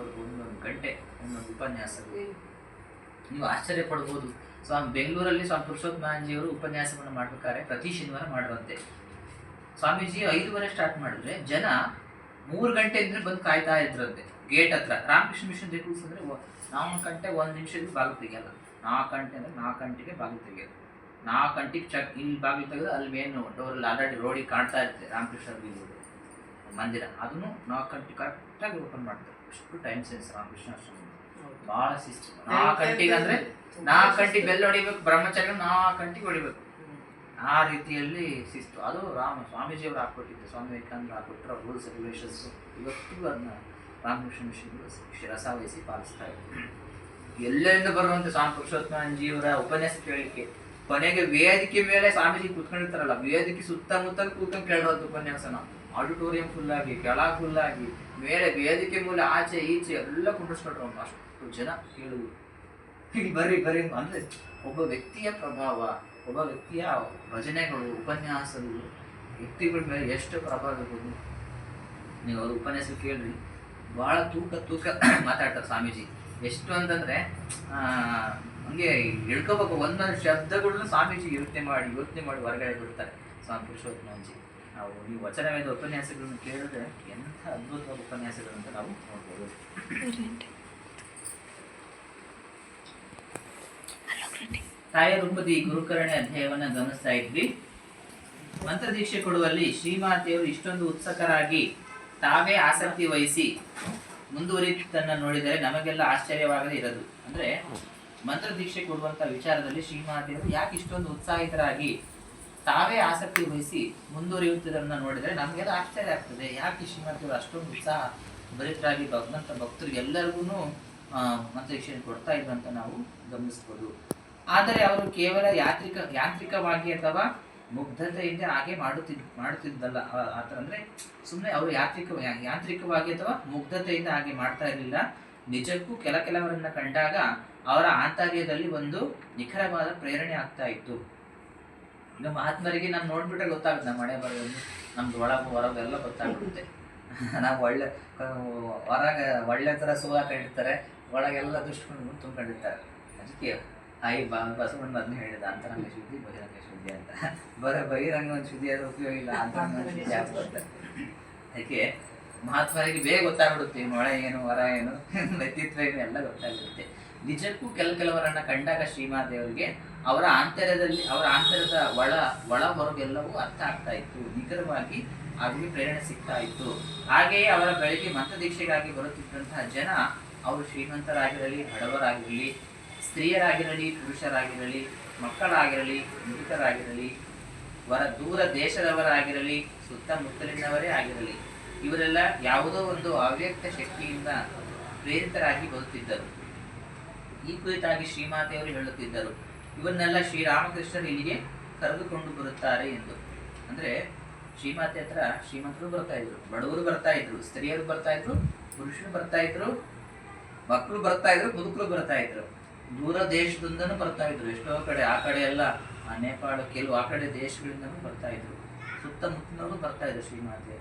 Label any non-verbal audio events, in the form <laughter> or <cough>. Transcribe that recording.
ಬರ್ಬೋದು ಒಂದೊಂದು ಗಂಟೆ ಒಂದೊಂದು ಉಪನ್ಯಾಸಗಳು. ನೀವು ಆಶ್ಚರ್ಯ ಪಡ್ಬೋದು. ಸ್ವಾಮಿ ಬೆಂಗಳೂರಲ್ಲಿ ಸ್ವಾಮಿ ಪುರುಷೋತ್ತಮಾಂಜಿಯವರು ಉಪನ್ಯಾಸವನ್ನು ಮಾಡ್ಬೇಕಾದ್ರೆ ಪ್ರತಿ ಶನಿವಾರ ಮಾಡುವಂತೆ. ಸ್ವಾಮೀಜಿ ಐದುವರೆ ಸ್ಟಾರ್ಟ್ ಮಾಡಿದ್ರೆ ಜನ ಮೂರು ಗಂಟೆ ಇದ್ರೆ ಬಂದು ಕಾಯ್ತಾ ಇದ್ರಂತೆ. ಗೇಟ್ ಹತ್ರ. ರಾಮಕೃಷ್ಣ ಮಿಷನ್ ರೂಲ್ಸ್ ಅಂದ್ರೆ ನಾಲ್ಕು ಗಂಟೆ ಒಂದು ನಿಮಿಷಕ್ಕೆ ಬಾಗಿಲು ತೆಗಿಯಲ್ಲ. ನಾಲ್ಕು ಗಂಟೆ ಅಂದ್ರೆ ನಾಲ್ಕು ಗಂಟೆಗೆ ಬಾಗಿಲು ತೆಗಿಯೋದು. ನಾಲ್ಕು ಗಂಟೆಗೆ ಚಕ್ ಇಲ್ಲಿ ಬಾಗಿಲು ತೆಗೆದು ಅಲ್ಲಿ ಮೇನ್ ಡೋರಲ್ಲಿ ಆಲ್ರೆಡಿ ರೋಡಿಗೆ ಕಾಣ್ತಾ ಇರುತ್ತೆ ರಾಮಕೃಷ್ಣ ಮಂದಿರ ಅದನ್ನು ನಾಲ್ಕು ಗಂಟೆ ಕರೆಕ್ಟಾಗಿ ಓಪನ್ ಮಾಡ್ತಾರೆ. ಅಷ್ಟು ಟೈಮ್ ಸೆನ್ಸ್ ರಾಮಕೃಷ್ಣ ಆಶ್ರಮ ಭಾಳ ಶಿಸ್ತು. ನಾಲ್ಕು ಗಂಟೆಗೆ ಅಂದ್ರೆ ನಾಲ್ಕು ಗಂಟೆ ಬೆಲ್ಲ ಹೊಡಿಬೇಕು ಬ್ರಹ್ಮಚಾರ್ಯ ನಾಲ್ಕು ಗಂಟೆಗೆ ಹೊಡಿಬೇಕು. ಆ ರೀತಿಯಲ್ಲಿ ಶಿಸ್ತು. ಅದು ರಾಮ ಸ್ವಾಮೀಜಿಯವರು ಹಾಕ್ಕೊಟ್ಟಿದ್ದು ಸ್ವಾಮಿ ವಿವೇಕಾನಂದ ಹಾಕ್ಕೊಟ್ಟಿರೋ ರೂಲ್ಸ್ ರೆಗ್ಯುಲೇಷನ್ಸ್ ಇವತ್ತಿಗೂ ಅದನ್ನ ರಾಮಕೃಷ್ಣ ಮಿಷನ್ಗಳು ಶಿರಸಾವಹಿಸಿ ಪಾಲಿಸ್ತಾ ಇದ್ದಾರೆ. ಎಲ್ಲರಿಂದ ಬರುವಂತೆ ಸ್ವಾಮಿ ಪುರುಷೋತ್ತಮಂಜಿಯವರ ಉಪನ್ಯಾಸ ಕೇಳಿಕೆ ಕೊನೆಗೆ ವೇದಿಕೆ ಮೇಲೆ ಸ್ವಾಮೀಜಿ ಕೂತ್ಕೊಂಡಿರ್ತಾರಲ್ಲ ವೇದಿಕೆ ಸುತ್ತಮುತ್ತ ಕೂತ್ಕೊಂಡು ಕೇಳೋದು ಉಪನ್ಯಾಸನ. ಆಡಿಟೋರಿಯಂ ಫುಲ್ಲಾಗಿ ಫುಲ್ ಆಗಿ, ಮೇಲೆ ವೇದಿಕೆ ಮೂಲ ಆಚೆ ಈಚೆ ಎಲ್ಲ ಕುಂಡಿಸ್ಕೊಂಡ್ರು ಅವ್ನು ಅಷ್ಟು ಜನ ಕೇಳುವುದು ಇಲ್ಲಿ ಬರ್ರಿ ಬರ್ರಿ ಅಂದ್ರೆ. ಒಬ್ಬ ವ್ಯಕ್ತಿಯ ಪ್ರಭಾವ, ಒಬ್ಬ ವ್ಯಕ್ತಿಯ ಭಜನೆಗಳು ಉಪನ್ಯಾಸಗಳು, ವ್ಯಕ್ತಿಗಳ ಮೇಲೆ ಎಷ್ಟು ಪ್ರಭಾವ ಇರ್ಬೋದು ನೀವು ಅವ್ರ ಉಪನ್ಯಾಸ ಕೇಳ್ರಿ. ಭಾಳ ತೂಕ ತೂಕ <coughs> ಮಾತಾಡ್ತಾರೆ ಸ್ವಾಮೀಜಿ. ಎಷ್ಟು ಅಂತಂದ್ರೆ ಹಂಗೆ ಹೇಳ್ಕೋಬೇಕು. ಒಂದೊಂದು ಶಬ್ದಗಳನ್ನ ಸ್ವಾಮೀಜಿ ಯೋಚನೆ ಮಾಡಿ ಯೋಚನೆ ಮಾಡಿ ಹೊರಗಡೆ ಬಿಡ್ತಾರೆ. ಸ್ವಾಮಿ ಪುರುಷೋತ್ತಮಂಜಿ ನಾವು ಈ ವಚನವೇದ ಉಪನ್ಯಾಸಗಳನ್ನು ಕೇಳಿದ್ರೆ ಎಂಥ ಅದ್ಭುತವಾದ ಉಪನ್ಯಾಸಗಳಂತ ನಾವು ನೋಡ್ಬೋದು. ರೂಪದಿ ಗುರುಕರಣೆ ಅಧ್ಯಾಯವನ್ನು ಗಮನಿಸ್ತಾ ಇದ್ವಿ. ಮಂತ್ರದೀಕ್ಷೆ ಕೊಡುವಲ್ಲಿ ಶ್ರೀಮಾತೆಯವರು ಇಷ್ಟೊಂದು ಉತ್ಸುಕರಾಗಿ ತಾವೇ ಆಸಕ್ತಿ ವಹಿಸಿ ಮುಂದುವರಿತನ್ನ ನೋಡಿದರೆ ನಮಗೆಲ್ಲ ಆಶ್ಚರ್ಯವಾಗದೇ ಇರದು. ಅಂದ್ರೆ ಮಂತ್ರದೀಕ್ಷೆ ಕೊಡುವಂತ ವಿಚಾರದಲ್ಲಿ ಶ್ರೀಮಾತೆಯವರು ಯಾಕೆ ಇಷ್ಟೊಂದು ಉತ್ಸಾಹಿತರಾಗಿ ತಾವೇ ಆಸಕ್ತಿ ವಹಿಸಿ ಮುಂದುವರಿಯುತ್ತಿದ್ದನ್ನು ನೋಡಿದರೆ ನಮಗೆಲ್ಲ ಆಶ್ಚರ್ಯ ಆಗ್ತದೆ. ಯಾಕೆ ಶ್ರೀಮಂತರು ಅಷ್ಟೊಂದು ಉತ್ಸಾಹ ಭರಿತರಾಗಿ ಭಗವಂತ ಎಲ್ಲರಿಗೂ ಮಂತ್ರದೀಕ್ಷೆ ಕೊಡ್ತಾ ಇದ್ರು ಅಂತ ನಾವು ಗಮನಿಸ್ಬೋದು. ಆದರೆ ಅವರು ಕೇವಲ ಯಾತ್ರಿಕ, ಯಾಂತ್ರಿಕವಾಗಿ ಅಥವಾ ಮುಗ್ಧತೆಯಿಂದ ಹಾಗೆ ಮಾಡುತ್ತಿದ್, ಮಾಡುತ್ತಿದ್ದಲ್ಲ. ಆ ಥರ ಅಂದ್ರೆ ಸುಮ್ಮನೆ ಅವರು ಯಾಂತ್ರಿಕ ಯಾಂತ್ರಿಕವಾಗಿ ಅಥವಾ ಮುಗ್ಧತೆಯಿಂದ ಹಾಗೆ ಮಾಡ್ತಾ ಇರಲಿಲ್ಲ. ನಿಜಕ್ಕೂ ಕೆಲ, ಕೆಲವರನ್ನ ಕಂಡಾಗ ಅವರ ಆಂತರ್ಯದಲ್ಲಿ ಒಂದು ನಿಖರವಾದ ಪ್ರೇರಣೆ ಆಗ್ತಾ ಇತ್ತು. ಈಗ ಮಹಾತ್ಮರಿಗೆ ನಾವು ನೋಡ್ಬಿಟ್ರೆ ಗೊತ್ತಾಗುತ್ತೆ, ನಮ್ಮ ಮನೆ ಬರೋದು ನಮ್ದು ಒಳಗ ಹೊರಗೆಲ್ಲ ಎಲ್ಲ ಗೊತ್ತಾಗುತ್ತೆ <laughs> ನಾವು ಒಳ್ಳೆ, ಹೊರಗೆ ಒಳ್ಳೆ ಥರ ಸೋಲಾಕೊಂಡಿರ್ತಾರೆ ಒಳಗೆಲ್ಲ ದುಷ್ಟಕೊಂಡು ತುಂಬ್ಕೊಂಡಿರ್ತಾರೆ. ಅದಕ್ಕೆ ಐ ಬಾ, ಬಸವಣ್ಣ ಅದನ್ನ ಹೇಳಿದ ಅಂತರಂಗ ಶುದ್ಧಿ ಬಹಿರಂಗ ಶುದ್ಧಿ ಅಂತ. ಬರೋ ಬಹಿರಂಗ ಒಂದು ಶುದ್ಧಿ ಅದು ಉಪಯೋಗ ಇಲ್ಲ ಅಂತರಂಗ ಶುದ್ಧಿ ಆಗ್ಬಾರ್ದು ಅದಕ್ಕೆ ಮಹಾತ್ಮರಿಗೆ ಬೇಗ ಗೊತ್ತಾಗ್ಬಿಡುತ್ತೆ ಮೊಳೆ ಏನು ಹೊರ ಏನು, <laughs> ವ್ಯಕ್ತಿತ್ವ ಏನು, ಎಲ್ಲ ಗೊತ್ತಾಗಿರುತ್ತೆ ನಿಜಕ್ಕೂ ಕೆಲ ಕೆಲವರನ್ನ ಕಂಡಾಗ ಶ್ರೀಮಾದೇವರಿಗೆ ಅವರ ಆಂತರ್ಯದಲ್ಲಿ, ಅವರ ಆಂತರ್ಯದ ಒಳ ಒಳ ಹೊರಗೆಲ್ಲವೂ ಅರ್ಥ ಆಗ್ತಾ ಇತ್ತು. ನಿಖರವಾಗಿ ಅವರಿಗೆ ಪ್ರೇರಣೆ ಸಿಗ್ತಾ ಇತ್ತು. ಹಾಗೆಯೇ ಅವರ ಬೆಳಗ್ಗೆ ಮಂತ್ರದೀಕ್ಷೆಗಾಗಿ ಬರುತ್ತಿದ್ದಂತಹ ಜನ, ಅವರು ಶ್ರೀಮಂತರಾಗಿರಲಿ ಬಡವರಾಗಿರಲಿ ಸ್ತ್ರೀಯರಾಗಿರಲಿ, ಪುರುಷರಾಗಿರಲಿ, ಮಕ್ಕಳಾಗಿರಲಿ ಮುದುಕರಾಗಿರಲಿ ವರ, ದೂರ ದೇಶದವರಾಗಿರಲಿ, ಸುತ್ತಮುತ್ತಲಿನವರೇ ಆಗಿರಲಿ ಇವರೆಲ್ಲ ಯಾವುದೋ ಒಂದು ಅವ್ಯಕ್ತ ಶಕ್ತಿಯಿಂದ ಪ್ರೇರಿತರಾಗಿ ಬರುತ್ತಿದ್ದರು. ಈ ಕುರಿತಾಗಿ ಶ್ರೀಮಾತೆಯವರು ಹೇಳುತ್ತಿದ್ದರು, ಇವನ್ನೆಲ್ಲ ಶ್ರೀರಾಮಕೃಷ್ಣರು ಇಲ್ಲಿಗೆ ಕರೆದುಕೊಂಡು ಬರುತ್ತಾರೆ ಎಂದು. ಅಂದ್ರೆ ಶ್ರೀಮಾತೆ ಹತ್ರ ಶ್ರೀಮಂತರು ಬರ್ತಾ ಇದ್ರು, ಬಡವರು ಬರ್ತಾ ಇದ್ರು, ಸ್ತ್ರೀಯರು ಬರ್ತಾ ಇದ್ರು, ಪುರುಷರು ಬರ್ತಾ ಇದ್ರು, ಮಕ್ಕಳು ಬರ್ತಾ ಇದ್ರು, ಮುದುಕರು ಬರ್ತಾ ಇದ್ರು. ದೂರ ದೇಶದಿಂದನೂ ಬರ್ತಾ ಇದ್ರು, ಎಷ್ಟೋ ಕಡೆ, ಆ ಕಡೆ ಎಲ್ಲ, ಆ ನೇಪಾಳ, ಕೆಲವು ಆ ಕಡೆ ದೇಶಗಳಿಂದನೂ ಬರ್ತಾ ಇದ್ರು. ಸುತ್ತಮುತ್ತಲೂ ಬರ್ತಾ ಇದ್ರು ಶ್ರೀಮಾತೆ